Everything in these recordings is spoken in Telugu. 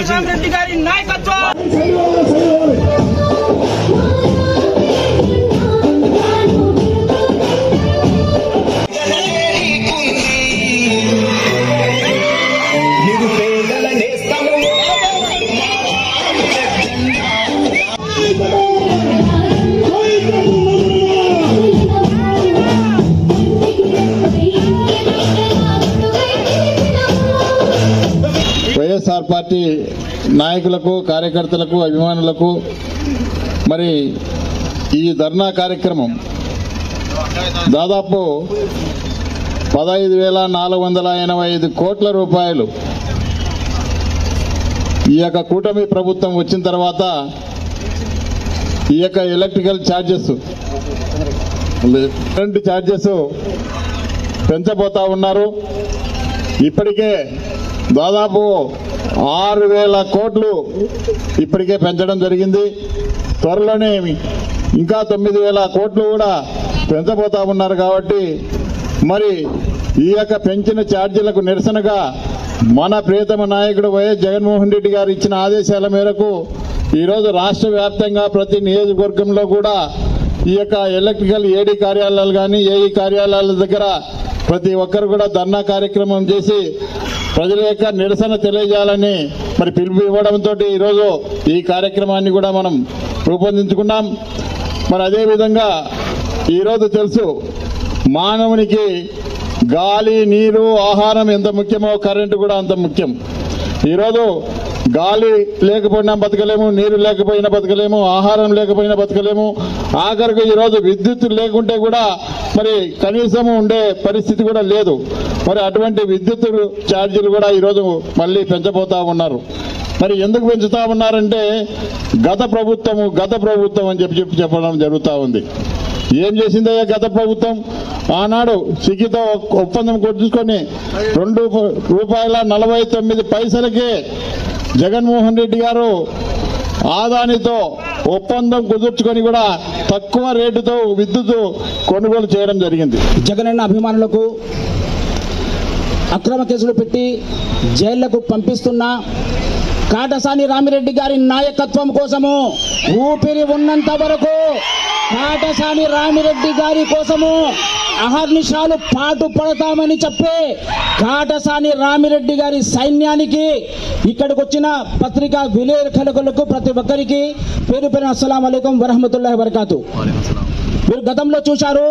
రామిరెడ్డి గారి గారి నాయకత్వం. వైఎస్ఆర్ పార్టీ నాయకులకు కార్యకర్తలకు అభిమానులకు మరి ఈ ధర్నా కార్యక్రమం దాదాపు పదహైదు వేల నాలుగు వందల ఎనభై ఐదు కోట్ల రూపాయలు ఈ యొక్క కూటమి ప్రభుత్వం వచ్చిన తర్వాత ఈ యొక్క ఎలక్ట్రికల్ ఛార్జెస్ కరెంట్ ఛార్జెస్ పెంచబోతా ఉన్నారు. ఇప్పటికే దాదాపు ఆరు వేల కోట్లు ఇప్పటికే పెంచడం జరిగింది. త్వరలోనే ఇంకా తొమ్మిది వేల కోట్లు కూడా పెంచబోతా ఉన్నారు కాబట్టి మరి ఈ యొక్క పెంచిన ఛార్జీలకు నిరసనగా మన ప్రియతమ నాయకుడు వైఎస్ జగన్మోహన్ రెడ్డి గారు ఇచ్చిన ఆదేశాల మేరకు ఈరోజు రాష్ట్ర వ్యాప్తంగా ప్రతి నియోజకవర్గంలో కూడా ఈ యొక్క ఎలక్ట్రికల్ ఏడీ కార్యాలయాలు కానీ ఏఈ కార్యాలయాల దగ్గర ప్రతి ఒక్కరు కూడా ధర్నా కార్యక్రమం చేసి ప్రజల యొక్క నిరసన తెలియజేయాలని మరి పిలుపు ఇవ్వడంతో ఈరోజు ఈ కార్యక్రమాన్ని కూడా మనం రూపొందించుకున్నాం. మరి అదేవిధంగా ఈరోజు తెలుసు మానవునికి గాలి నీరు ఆహారం ఎంత ముఖ్యమో కరెంటు కూడా అంత ముఖ్యం. ఈరోజు గాలి లేకపోయినా బతకలేము నీరు లేకపోయినా బతకలేము ఆహారం లేకపోయినా బతకలేము. ఆఖరికి ఈరోజు విద్యుత్ లేకుంటే కూడా మరి కనీసం ఉండే పరిస్థితి కూడా లేదు. మరి అటువంటి విద్యుత్ ఛార్జీలు కూడా ఈరోజు మళ్ళీ పెంచబోతా ఉన్నారు. మరి ఎందుకు పెంచుతా ఉన్నారంటే గత ప్రభుత్వము గత ప్రభుత్వం అని చెప్పి చెప్పి చెప్పడం జరుగుతూ ఉంది. ఏం చేసిందయ్యా గత ప్రభుత్వం? ఆనాడు సిగ్గితో ఒప్పందం కొట్టించుకొని రెండు రూపాయల నలభై తొమ్మిది పైసలకే జగన్మోహన్ రెడ్డి గారు ఆదానితో ఒప్పందం కుదుర్చుకొని కూడా తక్కువ రేటుతో విద్యుత్ కొనుగోలు చేయడం జరిగింది. జగనన్న అభిమానులకు అక్రమ కేసులు పెట్టి జైళ్ళకు పంపిస్తున్న కాటసాని రామిరెడ్డి గారి నాయకత్వం కోసము ఊపిరి ఉన్నంత వరకు కాటసాని రామిరెడ్డి గారి కోసము అహర్నిశాలు పాటు పడతామని చెప్పి కాటసాని రామిరెడ్డి గారి సైన్యానికి ఇక్కడికి వచ్చిన పత్రికా విలేకరులకు ప్రతి ఒక్కరికి పేరు పేరు అస్సలం అయికం వరహమతుల్లా వరకాతు మీరు గతంలో చూశారు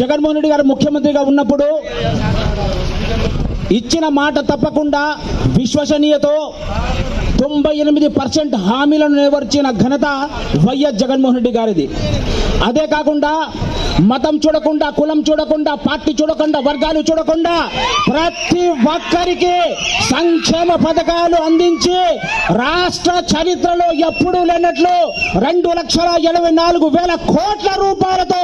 జగన్మోహన్ రెడ్డి గారు ముఖ్యమంత్రిగా ఉన్నప్పుడు ఇచ్చిన మాట తప్పకుండా విశ్వసనీయతో తొంభై ఎనిమిది పర్సెంట్ హామీలను నెరవేర్చిన ఘనత వైఎస్ జగన్మోహన్ రెడ్డి గారిది. అదే కాకుండా మతం చూడకుండా కులం చూడకుండా పార్టీ చూడకుండా వర్గాలు చూడకుండా ప్రతి ఒక్కరికి సంక్షేమ పథకాలు అందించి రాష్ట్ర చరిత్రలో ఎప్పుడూ లేనట్లు రెండు లక్షల ఎనభై నాలుగు వేల కోట్ల రూపాయలతో